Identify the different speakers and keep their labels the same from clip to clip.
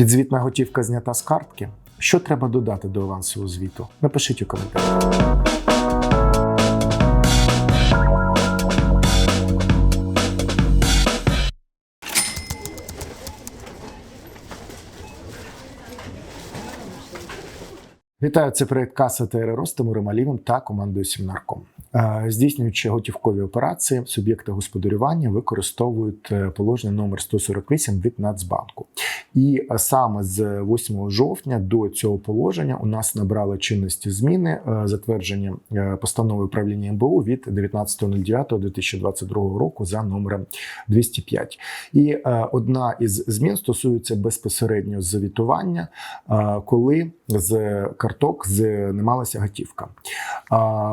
Speaker 1: Підзвітна готівка знята з картки. Що треба додати до авансового звіту? Напишіть у коментарях. Вітаю, це проект Каса ТРРО з Тимуром Алівом та командою Сімнарком. Е, Здійснюючи готівкові операції, суб'єкти господарювання використовують е, положення номер 148 від Нацбанку. І е, саме з 8 жовтня до цього положення у нас набрали чинності зміни, затвердження постанови управління МБУ від 19.09.2022 року за номером 205. І одна із змін стосується безпосередньо звітування, коли з карток знімалася готівка.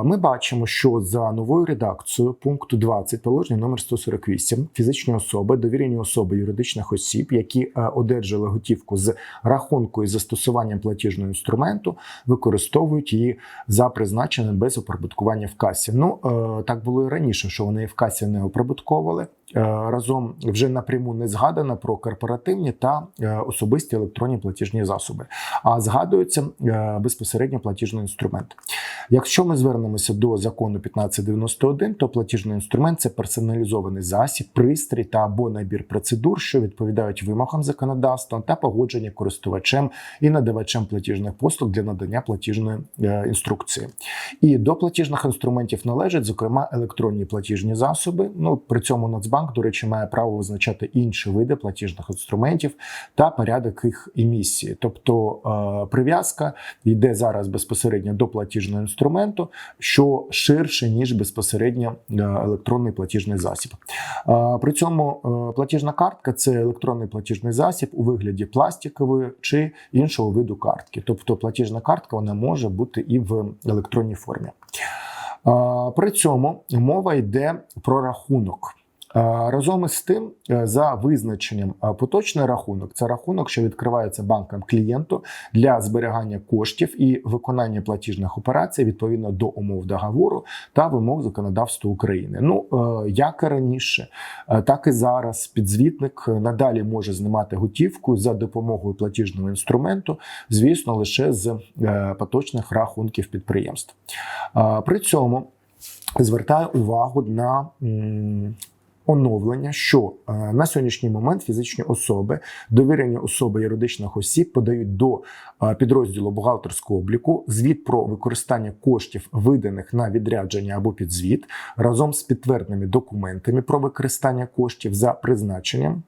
Speaker 1: Ми бачимо, що за новою редакцією пункту 20 положення номер 148 фізичні особи, довірені особи юридичних осіб, які е, одержали готівку з рахунку і застосуванням платіжного інструменту, використовують її за призначенням без оприбуткування в касі. Ну е, так було і раніше, що вони в касі не оприбутковували. Е, Разом вже напряму не згадано про корпоративні та е, особисті електронні платіжні засоби, а згадується е, безпосередньо платіжний інструмент. Якщо ми звернемося до закону 1591, то платіжний інструмент це персоналізований засіб, пристрій та або набір процедур, що відповідають вимогам законодавства та погодження користувачем і надавачем платіжних послуг для надання платіжної інструкції. І до платіжних інструментів належать, зокрема, електронні платіжні засоби. Ну при цьому Нацбанк, до речі, має право визначати інші види платіжних інструментів та порядок їх емісії. Тобто е, прив'язка йде зараз безпосередньо до платіжного інструменту, що ширше ніж безпосередньо е, електронний платіжний засіб. Е, При цьому платіжна картка це електронний платіжний засіб у вигляді пластикової чи іншого виду картки. Тобто платіжна картка вона може бути і в електронній формі. При цьому мова йде про рахунок. Разом із тим, е, за визначенням поточний рахунок це рахунок, що відкривається банком клієнту для зберігання коштів і виконання платіжних операцій відповідно до умов договору та вимог законодавства України. Ну е, як і раніше, е, так і зараз підзвітник надалі може знімати готівку за допомогою платіжного інструменту, звісно, лише з поточних рахунків підприємств. При цьому звертаю увагу на оновлення, що е, на сьогоднішній момент фізичні особи, довірені особи юридичних осіб подають до е, підрозділу бухгалтерського обліку звіт про використання коштів, виданих на відрядження або підзвіт, разом з підтвердними документами про використання коштів за призначенням.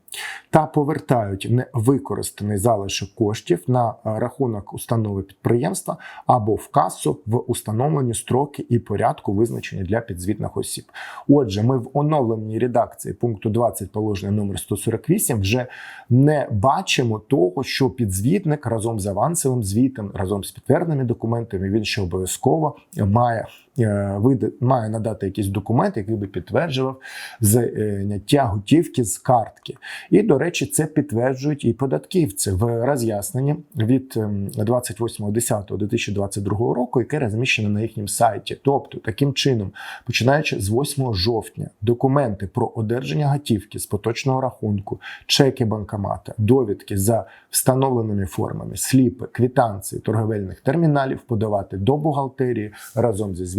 Speaker 1: Та повертають невикористаний залишок коштів на е, рахунок установи підприємства або в касу в установлені строки і порядку, визначені для підзвітних осіб. Отже, ми в оновленій редакції пункту 20 положення номер 148 вже не бачимо того, що підзвітник разом з авансовим звітом, разом з підтвердженими документами, він ще обов'язково має. Е, види- має надати якийсь документ, який би підтверджував зняття готівки з картки. І, до речі, це підтверджують і податківці в роз'ясненні від ем, 28.10.2022 року, яке розміщено на їхньому сайті. Тобто, таким чином, починаючи з 8 жовтня, документи про одержання готівки з поточного рахунку, чеки банкомата, довідки за встановленими формами, сліпи, квитанції торговельних терміналів подавати до бухгалтерії разом зі звітом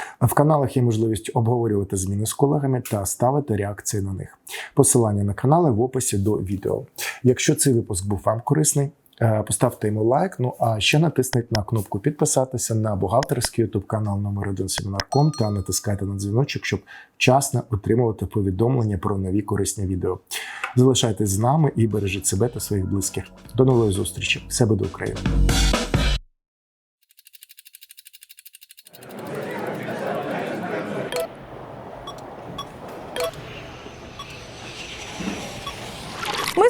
Speaker 1: В каналах є можливість обговорювати зміни з колегами та ставити реакції на них. Посилання на канали в описі до відео. Якщо цей випуск був вам корисний, е, поставте йому лайк. Ну а ще натисніть на кнопку підписатися на бухгалтерський ютуб канал номер 1 Семінарком та натискайте на дзвіночок, щоб вчасно отримувати повідомлення про нові корисні відео. Залишайтесь з нами і бережіть себе та своїх близьких. До нової зустрічі! Все буде Україна!
Speaker 2: Ми